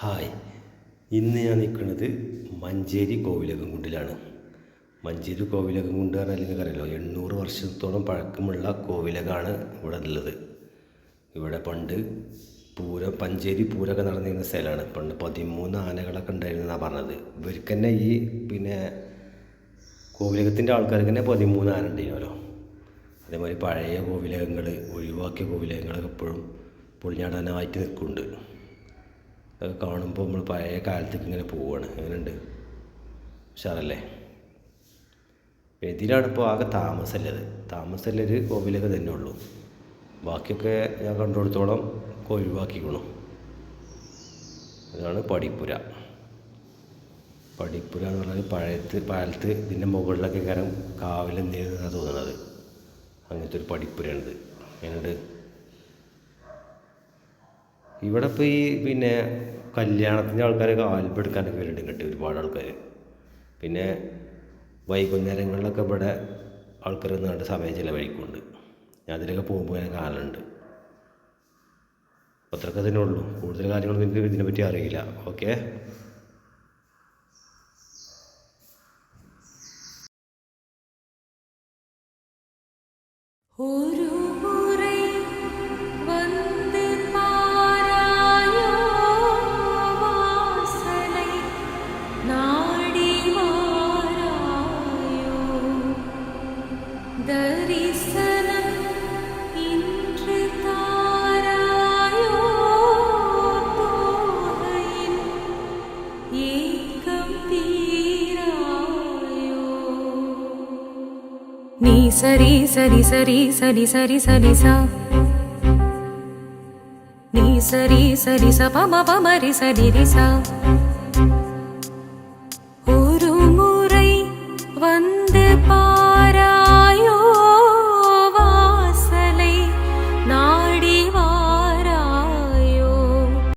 Hi. ഇന്ന് ഞാൻ നിൽക്കുന്നത് മഞ്ചേരി കോവിലകംകുണ്ടിലാണ്. മഞ്ചേരി കോവിലകംകുണ്ട് പറഞ്ഞാൽ അറിയാലോ എണ്ണൂറ് വർഷത്തോളം പഴക്കമുള്ള കോവിലകമാണ് ഇവിടെ ഉള്ളത്. ഇവിടെ പണ്ട് പൂരം പഞ്ചേരി പൂരമൊക്കെ നടന്നിരുന്ന സ്ഥലമാണ്. പണ്ട് പതിമൂന്ന് ആനകളൊക്കെ ഉണ്ടായിരുന്നെന്നാണ് പറഞ്ഞത്. ഇവർക്ക് തന്നെ ഈ പിന്നെ കോവിലകത്തിന്റെ ആൾക്കാർക്ക് തന്നെ പതിമൂന്ന് ആന ഉണ്ടായിരുന്നല്ലോ. അതേമാതിരി പഴയ കോവിലകങ്ങൾ ഒഴിവാക്കിയ കോവിലകങ്ങളൊക്കെ ഇപ്പോഴും പൊളിഞ്ഞാടാനായിട്ട് നിൽക്കുന്നുണ്ട്. അതൊക്കെ കാണുമ്പോൾ നമ്മൾ പഴയ കാലത്തേക്ക് ഇങ്ങനെ പോവുകയാണ് എങ്ങനെയുണ്ട്? ഉഷാറല്ലേ? ഇതിലാണ് ഇപ്പോൾ ആകെ താമസമല്ലത് താമസമല്ലൊരു കോവിലൊക്കെ തന്നെ ഉള്ളൂ. ബാക്കിയൊക്കെ ഞാൻ കണ്ടുകൊടുത്തോളം ഒഴിവാക്കിക്കണു അതാണ് പടിപ്പുര. പടിപ്പുര എന്ന് പറഞ്ഞാൽ പഴയത്ത് പാലത്ത് ഇതിന്റെ മുകളിലൊക്കെ കാരണം കാവിലെന്തെന്നാണ് തോന്നുന്നത് അങ്ങനത്തെ ഒരു പടിപ്പുരയാണിത് എങ്ങനെയുണ്ട്? ഇവിടെ ഇപ്പോൾ ഈ പിന്നെ കല്യാണത്തിന്റെ ആൾക്കാരൊക്കെ ആൽബെടുക്കാനൊക്കെ വരുന്നുണ്ട് ഇങ്ങോട്ട് ഒരുപാട് ആൾക്കാർ പിന്നെ വൈകുന്നേരങ്ങളിലൊക്കെ ഇവിടെ ആൾക്കാർ നിന്നുകൊണ്ട് സമയം ചിലവഴിക്കുന്നുണ്ട്. ഞാൻ അതിലൊക്കെ പോകുമ്പോൾ ഞാൻ അപ്പോൾ അത്രയൊക്കെ തന്നെ ഉള്ളൂ. കൂടുതൽ കാര്യങ്ങളൊന്നും എനിക്ക് ഇതിനെപ്പറ്റി അറിയില്ല. ഓക്കെ? ഒരു நீ சரி சரி சரி சரி சரி சரி சா. நீ சரி சரி ச பம பமரி சரி ரி சா.